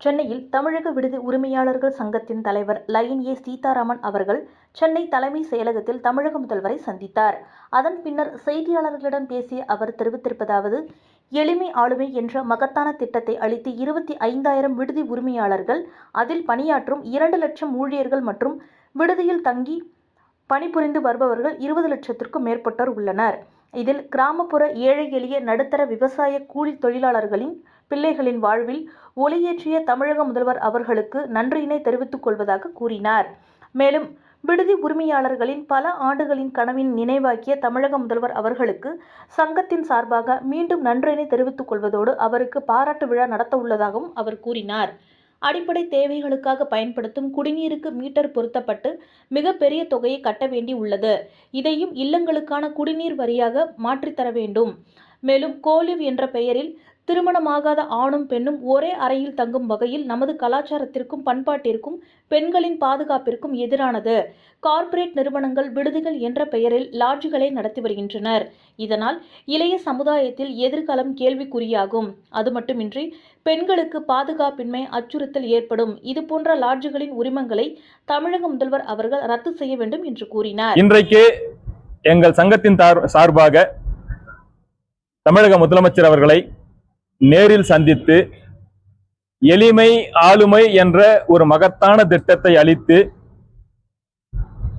சென்னையில் தமிழக விடுதி உரிமையாளர்கள் சங்கத்தின் தலைவர் லயன் ஏ சீதாராமன் அவர்கள் சென்னை தலைமை செயலகத்தில் தமிழக முதல்வரை சந்தித்தார். அதன் பின்னர் செய்தியாளர்களிடம் பேசிய அவர் தெரிவித்திருப்பதாவது எளிமை ஆளுமை என்ற மகத்தான திட்டத்தை அளித்து இருபத்தி ஐந்தாயிரம் விடுதி உரிமையாளர்கள் அதில் பணியாற்றும் இரண்டு லட்சம் ஊழியர்கள் மற்றும் விடுதியில் தங்கி பணிபுரிந்து வருபவர்கள் இருபது லட்சத்திற்கும் மேற்பட்டோர் உள்ளனர். இதில் கிராமப்புற ஏழை எளிய நடுத்தர விவசாய கூலி தொழிலாளர்களின் பிள்ளைகளின் வாழ்வில் ஒளியேற்றிய தமிழக முதல்வர் அவர்களுக்கு நன்றியினை தெரிவித்துக் கொள்வதாக கூறினார். மேலும் விடுதி உரிமையாளர்களின் பல ஆண்டுகளின் கனவின் நினைவாக்கிய தமிழக முதல்வர் அவர்களுக்கு சங்கத்தின் சார்பாக மீண்டும் நன்றியினை தெரிவித்துக் கொள்வதோடு அவருக்கு பாராட்டு விழா நடத்த உள்ளதாகவும் அவர் கூறினார். அடிப்படை தேவைகளுக்காக பயன்படுத்தும் குடிநீருக்கு மீட்டர் பொருத்தப்பட்டு மிகப்பெரிய தொகையை கட்ட வேண்டி உள்ளது. இதையும் இல்லங்களுக்கான குடிநீர் வரியாக மாற்றித்தர வேண்டும். மேலும் கோலிவ் என்ற பெயரில் திருமணமாகாத ஆணும் பெண்ணும் ஒரே அறையில் தங்கும் வகையில் நமது கலாச்சாரத்திற்கும் பண்பாட்டிற்கும் பெண்களின் பாதுகாப்பிற்கும் எதிரானது. கார்ப்பரேட் நிறுவனங்கள் விடுதிகள் என்ற பெயரில் லாட்ஜுகளை நடத்தி வருகின்றனர். இதனால் இளைய சமுதாயத்தில் எதிர்காலம் கேள்விக்குறியாகும். அது மட்டுமின்றி பெண்களுக்கு பாதுகாப்பின்மை அச்சுறுத்தல் ஏற்படும். இதுபோன்ற லாட்ஜுகளின் உரிமங்களை தமிழக முதல்வர் அவர்கள் ரத்து செய்ய வேண்டும் என்று கூறினார். இன்றைக்கு எங்கள் சங்கத்தின் சார்பாக தமிழக முதலமைச்சர் அவர்களை நேரில் சந்தித்து எளிமை ஆளுமை என்ற ஒரு மகத்தான திட்டத்தை அளித்து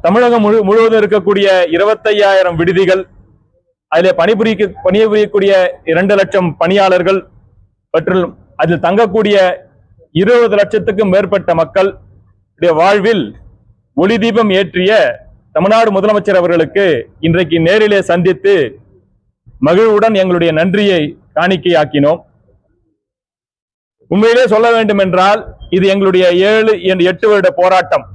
தமிழகம் முழு முழுவதும் இருக்கக்கூடிய இருபத்தையாயிரம் விடுதிகள் அதில் பணிபுரிய பணிபுரியக்கூடிய இரண்டு லட்சம் பணியாளர்கள் மற்றும் அதில் தங்கக்கூடிய இருபது லட்சத்துக்கும் மேற்பட்ட மக்கள் வாழ்வில் ஒளி தீபம் ஏற்றிய தமிழ்நாடு முதலமைச்சர் அவர்களுக்கு இன்றைக்கு நேரிலே சந்தித்து மகிழ்வுடன் எங்களுடைய நன்றியை காணிக்கையாக்கினோம். உண்மையிலே சொல்ல வேண்டும் என்றால் இது எங்களுடைய ஏழு எட்டு வருட போராட்டம்.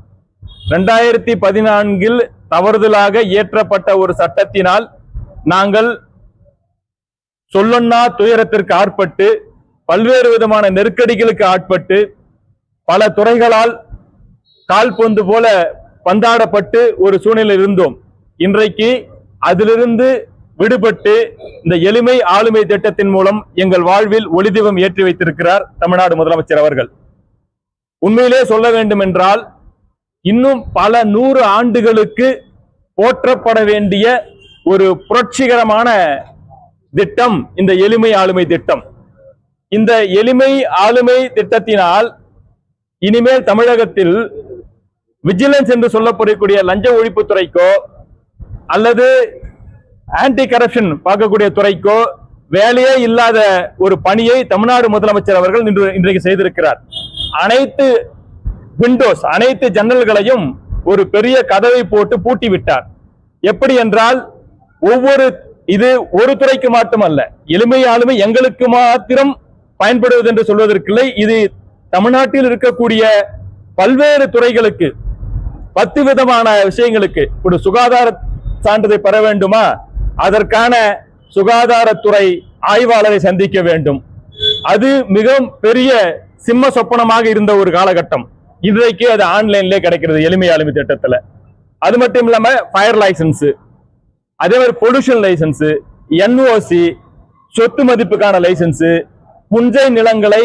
ரெண்டாயிரத்தி பதினான்கில் தவறுதலாக இயற்றப்பட்ட ஒரு சட்டத்தினால் நாங்கள் சொல்லொன்னா துயரத்திற்கு ஆட்பட்டு பல்வேறு விதமான நெருக்கடிகளுக்கு ஆட்பட்டு பல துறைகளால் கால் பொந்து போல பந்தாடப்பட்டு ஒரு சூழ்நிலை இருந்தோம். இன்றைக்கு அதிலிருந்து விடுபட்டு இந்த எளிமை ஆளுமை திட்டத்தின் மூலம் எங்கள் வாழ்வில் ஒளிதீபம் ஏற்றி வைத்திருக்கிறார் தமிழ்நாடு முதலமைச்சர் அவர்கள். உண்மையிலே சொல்ல வேண்டும் என்றால் இன்னும் பல நூறு ஆண்டுகளுக்கு போற்றப்பட வேண்டிய ஒரு புரட்சிகரமான திட்டம் இந்த எளிமை ஆளுமை திட்டம். இந்த எளிமை ஆளுமை திட்டத்தினால் இனிமேல் தமிழகத்தில் விஜிலன்ஸ் என்று சொல்லப்படக்கூடிய லஞ்ச ஒழிப்புத்துறைக்கோ அல்லது ஆன்டி கரப்ஷன் பார்க்கக்கூடிய துறைக்கோ வேலையே இல்லாத ஒரு பணியை தமிழ்நாடு முதலமைச்சர் அவர்கள் இன்று இன்றைக்கு செய்திருக்கிறார். அனைத்து விண்டோஸ் அனைத்து ஜன்னல்களையும் ஒரு பெரிய கதவை போட்டு பூட்டி விட்டார் எப்படி என்றால் ஒவ்வொரு இது ஒரு துறைக்கு மட்டுமல்ல எளிமையாலுமே எங்களுக்கு மாத்திரம் பயன்படுவது என்று சொல்வதற்கில்லை. இது தமிழ்நாட்டில் இருக்கக்கூடிய பல்வேறு துறைகளுக்கு பத்து விதமான விஷயங்களுக்கு ஒரு சுகாதார சான்றிதழ் பெற வேண்டுமா? அதற்கான சுகாதாரத்துறை ஆய்வாளரை சந்திக்க வேண்டும். அது மிகவும் பெரிய சிம்ம சொப்பனமாக இருந்த ஒரு காலகட்டம். இன்றைக்கு அது ஆன்லைன்ல கிடைக்கிறது எளிமை ஆளுமை திட்டத்துல. அது மட்டும் இல்லாம ஃபயர் லைசன்ஸ் அதே மாதிரி பொல்யூஷன் லைசன்ஸ் என்ஓசி சொத்து மதிப்புக்கான லைசன்ஸ் புஞ்சை நிலங்களை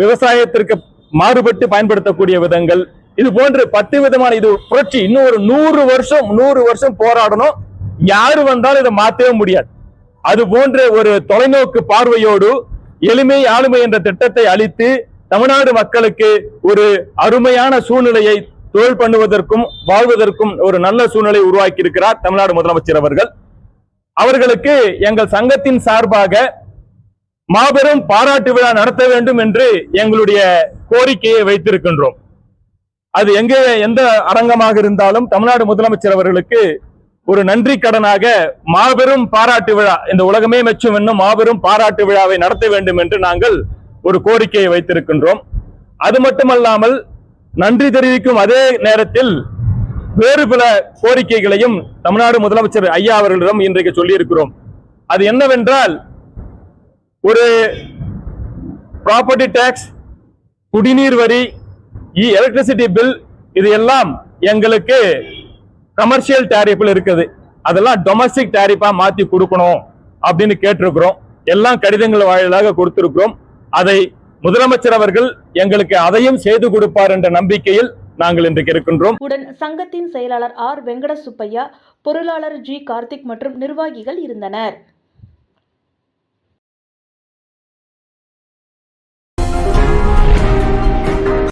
விவசாயத்திற்கு மாறுபட்டு பயன்படுத்தக்கூடிய விதங்கள் இது போன்று பத்து விதமான இது புரட்சி. இன்னும் ஒரு நூறு வருஷம் நூறு வருஷம் போராடணும். யாரு வந்தாலும் இதை மாத்தவே முடியாது. அது போன்ற ஒரு தொலைநோக்கு பார்வையோடு எளிமை ஆளுமை என்ற திட்டத்தை அளித்து தமிழ்நாடு மக்களுக்கு ஒரு அருமையான சூழ்நிலையை தொழில் பண்ணுவதற்கும் வாழ்வதற்கும் ஒரு நல்ல சூழ்நிலை உருவாக்கி இருக்கிறார் தமிழ்நாடு முதலமைச்சர் அவர்கள். அவர்களுக்கு எங்கள் சங்கத்தின் சார்பாக மாபெரும் பாராட்டு விழா நடத்த வேண்டும் என்று எங்களுடைய கோரிக்கையை வைத்திருக்கின்றோம். அது எங்கே எந்த அரங்கமாக இருந்தாலும் தமிழ்நாடு முதலமைச்சர் அவர்களுக்கு ஒரு நன்றி கடனாக மாபெரும் பாராட்டு விழா இந்த உலகமே மெச்சும் என்னும் மாபெரும் பாராட்டு விழாவை நடத்த வேண்டும் என்று நாங்கள் ஒரு கோரிக்கையை வைத்திருக்கின்றோம். அது மட்டுமல்லாமல் நன்றி தெரிவிக்கும் அதே நேரத்தில் வேறு பல கோரிக்கைகளையும் தமிழ்நாடு முதலமைச்சர் ஐயா அவர்களிடம் இன்றைக்கு சொல்லியிருக்கிறோம். அது என்னவென்றால் ஒரு ப்ராப்பர்ட்டி டேக்ஸ் குடிநீர் வரி எலக்ட்ரிசிட்டி பில் இது எல்லாம் எங்களுக்கு கமர்ஷியல் டேரிஃபில் இருக்குது. அதெல்லாம் டொமஸ்டிக் டேரிஃபா மாத்தி கொடுக்கணும் அப்படின்னு கேட்டிருக்கிறோம். எல்லாம் கடிதங்கள் வாயிலாக கொடுத்திருக்கிறோம். அதை முதலமைச்சர் அவர்கள் எங்களுக்கு அதையும் செய்து கொடுப்பார் என்ற நம்பிக்கையில் நாங்கள் இன்றைக்கு இருக்கின்றோம். உடன் சங்கத்தின் செயலாளர் ஆர் வெங்கட சுப்பையா பொருளாளர் ஜி கார்த்திக் மற்றும் நிர்வாகிகள் இருந்தனர்.